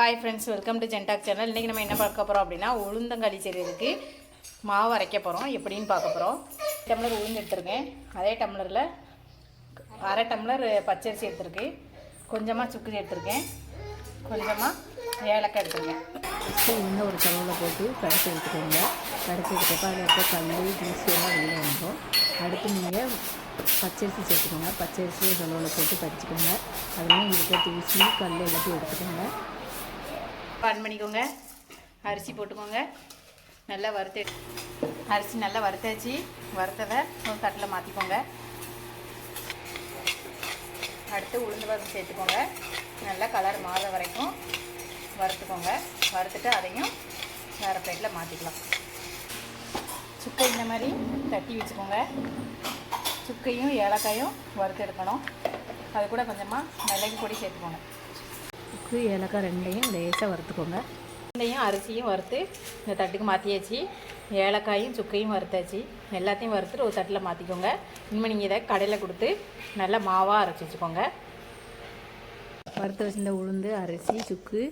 Hi friends welcome to ஜென்டாக் channel இன்றைக்கி நம்ம என்ன பார்க்க போகிறோம் அப்படின்னா உளுந்தங்களி செய்கிறதுக்கு மாவு அரைக்க போகிறோம் எப்படின்னு பார்க்க போகிறோம் டம்ளர் உளுந்து எடுத்துருக்கேன். அதே டம்ளரில் அரை டம்ளர் பச்சரிசி எடுத்துருக்கு. கொஞ்சமாக சுக்கு எடுத்துருக்கேன். கொஞ்சமாக ஏலக்காய் எடுத்துருக்கேன். ஃபஸ்ட்டு உளுந்த ஒரு டம்ளரில் போட்டு கடைச்சி எடுத்துக்கோங்க. கடைச்சி எடுத்தப்போ அதில் இருக்க கல் தூசி எல்லாம் வெளியே வந்துடும் அடுத்து நீங்கள் பச்சரிசி சேர்த்துக்கோங்க. பச்சரிசியை கலவில் போட்டு பறிச்சுக்கோங்க. அதுலேயும் இருக்க தூசி கல் எல்லாத்தையும் எடுத்துக்கோங்க. ஆன் பண்ணிக்கோங்க. அரிசி போட்டுக்கோங்க. நல்லா வறுத்து அரிசி நல்லா வறுத்தாச்சு. வறுத்ததை ஒரு தட்டில் மாற்றிக்கோங்க அடுத்து உளுந்து பருப்பு சேர்த்துக்கோங்க. நல்லா கலர் மாற வரைக்கும் வறுத்துக்கோங்க. வறுத்துட்டு அதையும் வேறு பிளேட்டில் மாற்றிக்கலாம் சுக்கை இந்த மாதிரி தட்டி வச்சுக்கோங்க. சுக்கையும் ஏலக்காயும் வறுத்து எடுக்கணும். அது கூட கொஞ்சமாக மிளகு பொடி சேர்த்துக்கோங்க. உப்பு ஏலக்காய் ரெண்டையும் லேசாக வறுத்துக்கோங்க. ரெண்டையும் அரிசியும் வறுத்து இந்த தட்டுக்கு மாற்றியாச்சு ஏலக்காயும் சுக்கையும் வறுத்தாச்சு. எல்லாத்தையும் வறுத்துட்டு ஒரு தட்டில் மாற்றிக்கோங்க இனிமேல் நீங்கள் இதை கடையில் கொடுத்து நல்லா மாவாக அரைச்சி வச்சுக்கோங்க. வறுத்து வச்சிருந்த உளுந்து அரிசி சுக்கு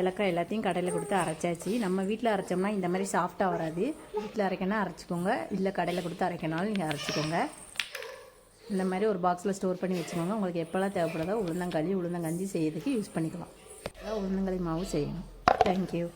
ஏலக்காய் எல்லாத்தையும் கடையில் கொடுத்து அரைச்சாச்சு. நம்ம வீட்டில் அரைச்சோம்னா இந்த மாதிரி சாஃப்டாக வராது. வீட்டில் அரைக்கணும் அரைச்சிக்கோங்க. இல்லை கடையில் கொடுத்து அரைக்கணாலும் நீங்கள் அரைச்சிக்கோங்க. இந்த மாதிரி ஒரு பாக்ஸில் ஸ்டோர் பண்ணி வச்சுக்கோங்க. உங்களுக்கு எப்போல்லாம் தேவைப்படுதோ உளுந்தங்களி உளுந்தங்கஞ்சி செய்யறதுக்கு யூஸ் பண்ணிக்கலாம். உளுந்தங்களி மாவு செய்யணும். தேங்க்யூ